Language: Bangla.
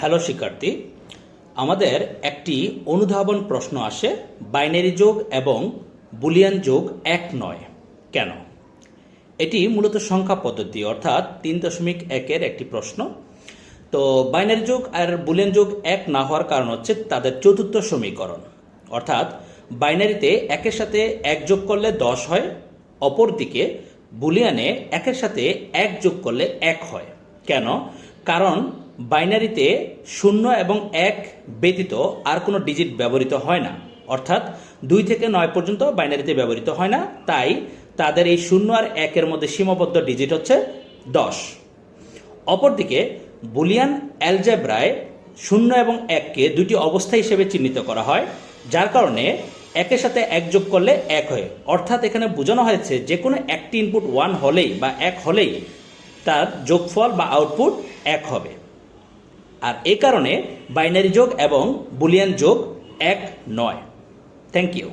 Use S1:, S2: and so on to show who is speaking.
S1: হ্যালো শিক্ষার্থী, আমাদের একটি অনুধাবন প্রশ্ন আসে, বাইনারি যোগ এবং বুলিয়ান যোগ এক নয়। কেন? এটি মূলত সংখ্যা পদ্ধতি, অর্থাৎ তিন দশমিক একের একটি প্রশ্ন। তো বাইনারি যোগ আর বুলিয়ান যোগ এক না হওয়ার কারণ হচ্ছে তাদের চতুর্থ সমীকরণ। অর্থাৎ বাইনারিতে একের সাথে এক যোগ করলে দশ হয়, অপরদিকে বুলিয়ানে একের সাথে এক যোগ করলে এক হয়। কেন? কারণ বাইনারিতে শূন্য এবং এক ব্যতীত আর কোনো ডিজিট ব্যবহৃত হয় না। অর্থাৎ দুই থেকে নয় পর্যন্ত বাইনারিতে ব্যবহৃত হয় না। তাই তাদের এই শূন্য আর একের মধ্যে সীমাবদ্ধ ডিজিট হচ্ছে দশ। অপরদিকে বুলিয়ান অ্যালজেব্রায় শূন্য এবং এককে দুটি অবস্থা হিসেবে চিহ্নিত করা হয়, যার কারণে একের সাথে এক যোগ করলে এক হয়। অর্থাৎ এখানে বোঝানো হয়েছে যে কোনো একটি ইনপুট ওয়ান হলেই বা এক হলেই তার যোগফল বা আউটপুট এক হবে। আর এই কারণে বাইনারি যোগ এবং বুলিয়ান যোগ এক নয়। Thank you